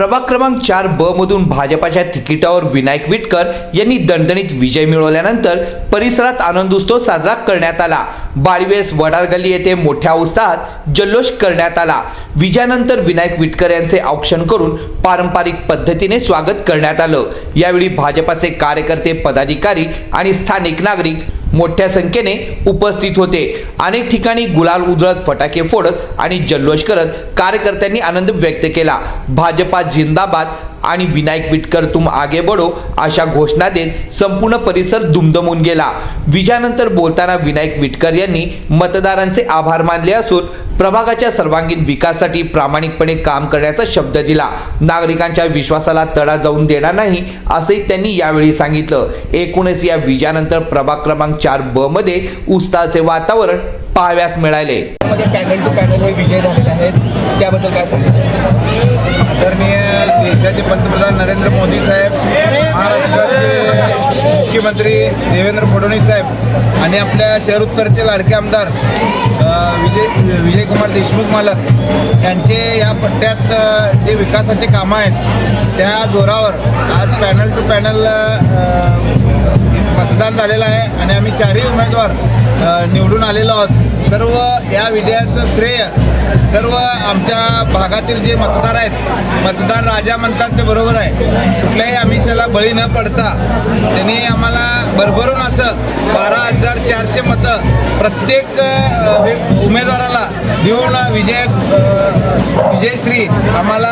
प्रभाग क्रमांक चार ब मधून भाजपाच्या तिकिटावर विनायक विटकर यांनी दणदणीत विजय मिळवल्यानंतर परिसरात आनंदोत्सव साजरा करण्यात आला. बाळवेस वडार गल्ली येथे मोठ्या उत्साहात जल्लोष करण्यात आला. विजयानंतर विनायक विटकर यांचे औक्षण करून पारंपरिक पद्धतीने स्वागत करण्यात आलं. यावेळी भाजपाचे कार्यकर्ते पदाधिकारी आणि स्थानिक नागरिक मोठ्या संख्येने उपस्थित होते. अनेक ठिकाणी गुलाल उधळत फटाके फोडत आणि जल्लोष करत कार्यकर्त्यांनी आनंद व्यक्त केला. भाजपा जिंदाबाद आणि विनायक विटकर तुम आगे बढो अशा घोषणा देत संपूर्ण परिसर दुमदमून गेला. विजयानंतर बोलताना विनायक विटकर यांनी मतदारांचे आभार मानले असून प्रभागाच्या सर्वांगीण विकासासाठी प्रामाणिकपणे काम करण्याचा शब्द दिला. नागरिकांच्या विश्वासाला तडा जाऊन देणार नाही असंही त्यांनी यावेळी सांगितलं. एकूणच या विजयानंतर प्रभाग क्रमांक चार ब मध्ये उत्साहाचे वातावरण पाहाव्यास मिळाले. मध्ये पॅनल टू पॅनल हे विजय झालेले आहेत. त्याबद्दल काय सांगता आदरणीय देशाचे पंतप्रधान नरेंद्र मोदी साहेब महाराष्ट्राचे मुख्यमंत्री देवेंद्र फडणवीस साहेब आणि आपल्या शहर उत्तरचे लाडके आमदार विजय विजयकुमार देशमुख मालक यांचे या पट्ट्यात जे विकासाचे कामं आहेत त्या जोरावर आज पॅनल टू पॅनल मतदान झालेलं आहे आणि आम्ही चारही उमेदवार निवडून आलेलो आहोत. सर्व या विजयाचं श्रेय सर्व आमच्या भागातील जे मतदार आहेत मतदार राजा म्हणतात ते बरोबर आहे. कुठल्याही आमिषाला बळी न पडता त्यांनी आम्हाला भरभरून असं बारा हजार चारशे मतं प्रत्येक उमेदवाराला देऊन विजय विजयश्री आम्हाला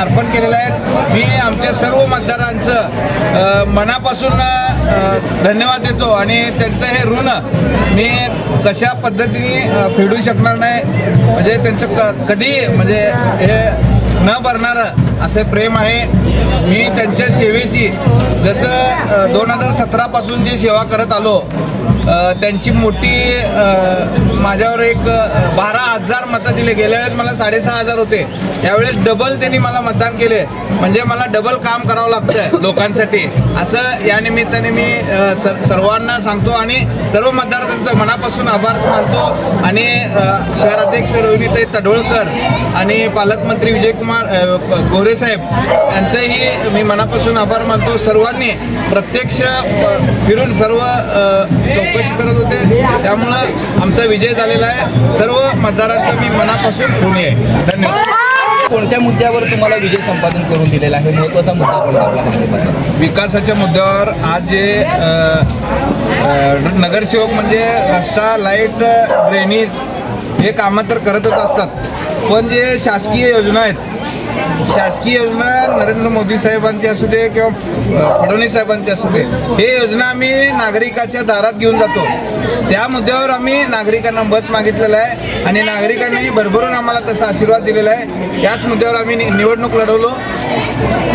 अर्पण केलेलं आहे. मी आमच्या सर्व मतदारांचं मनापासून धन्यवाद देतो. आणि त्यांचं हे ऋण मी कशा पद्धतीने फेडू शकणार नाही म्हणजे त्यांचं क कधी म्हणजे हे न भरणारं असं प्रेम आहे. मी त्यांच्या सेवेशी जसं दोन हजार सतरापासून जी सेवा करत आलो त्यांची मोठी माझ्यावर एक बारा हजार मतं दिले. गेल्या वेळेस मला साडेसहा हजार होते. यावेळेस डबल त्यांनी मला मतदान केले. म्हणजे मला डबल काम करावं लागतं लोकांसाठी. असं या निमित्ताने मी सर सर्वांना सांगतो आणि सर्व मतदारांचं मनापासून आभार मानतो. आणि शहराध्यक्ष रोहिणीताई तडवळकर आणि पालकमंत्री विजयकुमार गोरेसाहेब यांचंही मी मनापासून आभार मानतो. सर्वांनी प्रत्यक्ष फिरून सर्व चौकशी करत होते. त्यामुळं आमचा विजय झालेला आहे. सर्व मतदारांचा मी मनापासून ऋणी आहे. धन्यवाद. कोणत्या मुद्द्यावर तुम्हाला विजय संपादन करून दिलेला आहे? महत्त्वाचा मुद्दा कोणता आपला भाजपाचा? विकासाच्या मुद्द्यावर आज जे नगरसेवक म्हणजे रस्ता लाइट ड्रेनेज हे कामं तर करतच असतात. पण जे शासकीय योजना आहेत शासकीय योजना नरेंद्र मोदी साहेबांची असू दे किंवा फडणवीस साहेबांची असू दे हे योजना आम्ही नागरिकाच्या दारात घेऊन जातो. त्या मुद्द्यावर आम्ही नागरिकांना मत मागितलेलं आहे आणि नागरिकांनी भरभरून आम्हाला तसा आशीर्वाद दिलेला आहे. याच मुद्द्यावर आम्ही नि- निवडणूक लढवलो.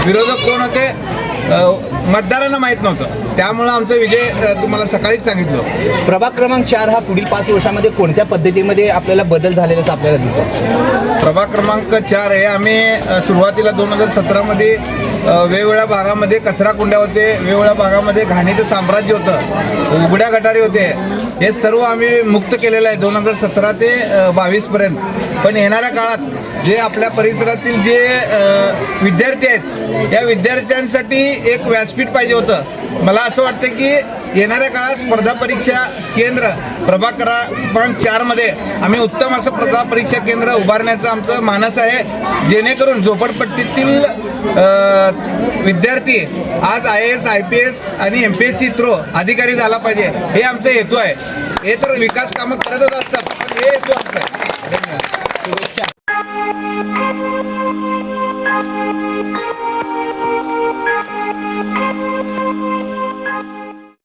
विरोधक कोण होते? मतदारांना माहीत नव्हतं. त्यामुळं आमचा विजय तुम्हाला सकाळीच सांगितलं. प्रभाग क्रमांक चार हा पुढील पाच वर्षामध्ये कोणत्या पद्धतीमध्ये आपल्याला बदल झालेलाच आपल्याला दिसतो प्रभाग क्रमांक चार आहे आम्ही सुरुवातीला दोन हजार सतरामध्ये वेगवेगळ्या भागामध्ये कचरा कुंड्या होते वेगवेगळ्या भागामध्ये घाणीचं साम्राज्य होतं उघड्या गटारी होते. हे सर्व आम्ही मुक्त केलेलं आहे दोन हजार सतरा ते बावीसपर्यंत. पण येणाऱ्या काळात जे आपल्या परिसरातील जे विद्यार्थी आहेत त्या विद्यार्थ्यांसाठी एक व्यासपीठ पाहिजे होतं. मला असं वाटतं की येणाऱ्या काळात स्पर्धा परीक्षा केंद्र प्रभाग क्रमांक चारमध्ये आम्ही उत्तम असं स्पर्धा परीक्षा केंद्र उभारण्याचं आमचं मानस आहे. जेणेकरून झोपडपट्टीतील विद्यार्थी आज I S I P S आणि M P S C through अधिकारी झाला पाहिजे हे आमचा हेतू आहे. हे तर विकास कामं करतच असतात पण हे हेतू आमचा आहे. धन्यवाद.